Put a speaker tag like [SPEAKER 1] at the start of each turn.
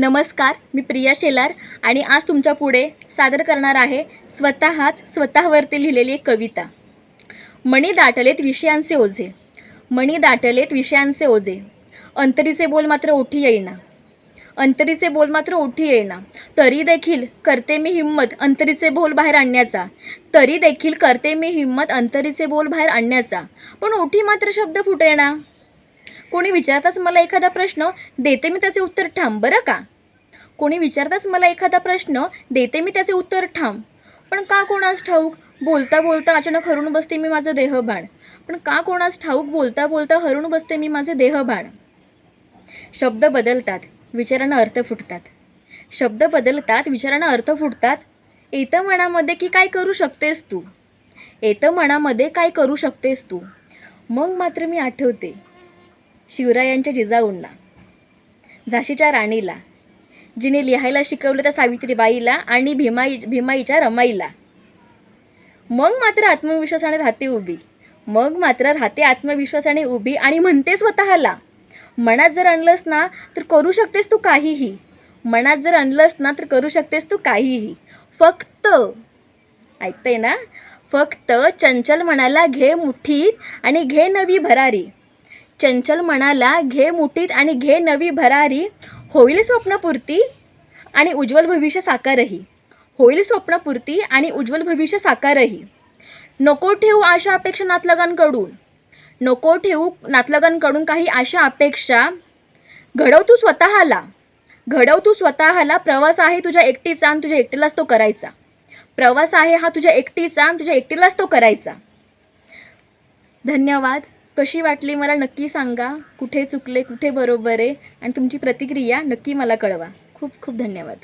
[SPEAKER 1] नमस्कार मी प्रिया शेलार आणि आज तुमच्यापुढे सादर करणार आहे स्वतःच स्वतःवरती लिहिलेली एक कविता. मणी दाटलेत विषयांचे ओझे. मणी दाटलेत विषयांचे ओझे. अंतरीचे बोल मात्र ओठी येईना. अंतरीचे बोल मात्र ओठी येईना. तरी देखील करते मी हिंमत अंतरीचे बोल बाहेर आणण्याचा. तरी देखील करते मी हिंमत अंतरीचे बोल बाहेर आणण्याचा. पण ओठी मात्र शब्द फुटेना. कोणी विचारताच मला एखादा प्रश्न देते मी त्याचे उत्तर ठाम बरं का? कोणी विचारताच मला एखादा प्रश्न देते मी त्याचे उत्तर ठाम. पण का कोणास ठाऊक? बोलता बोलता अचानक हरून बसते मी माझं देहभान पण का कोणास ठाऊक? बोलता बोलता हरून बसते मी माझे देहभान शब्द बदलतात विचारानं अर्थ फुटतात. शब्द बदलतात विचारानं अर्थ फुटतात. येतं मनामध्ये की काय करू शकतेस तू? येतं मनामध्ये काय करू शकतेस तू? मग मात्र मी आठवते. शिवरायांच्या जिजाऊंना झाशीच्या राणीला जिने लिहायला शिकवलं त्या सावित्रीबाईला आणि भीमाई भीमाईच्या रमाईला. मग मात्र आत्मविश्वासाने राहते उभी मग मात्र राहते आत्मविश्वासाने उभी आणि म्हणते स्वतःला मनात जर आणलंस ना तर करू शकतेस तू काहीही. मनात जर आणलंस ना तर करू शकतेस तू काहीही. फक्त ऐकते ना? फक्त चंचल मनाला घे मुठीत आणि घे नवी भरारी. चंचल मनाला घे मुठीत आणि घे नवी भरारी. होईल स्वप्नपूर्ती आणि उज्ज्वल भविष्य साकारही. होईल स्वप्नपूर्ती आणि उज्ज्वल भविष्य साकारही. नको ठेवू आशा अपेक्षा नातलगांकडून. नको ठेवू नातलगांकडून काही आशा अपेक्षा. घडव तू स्वतःला. घडव तू स्वतःला. प्रवास आहे तुझ्या एकटीचा आणि तुझ्या एकटीलाच तो करायचा. प्रवास आहे हा तुझ्या एकटीचा आणि तुझ्या एकटीलाच तो करायचा. धन्यवाद. कशी वाटली मला नक्की सांगा. कुठे चुकले कुठे बरोबर आहे. आणि तुमची प्रतिक्रिया नक्की मला कळवा. खूप खूप धन्यवाद.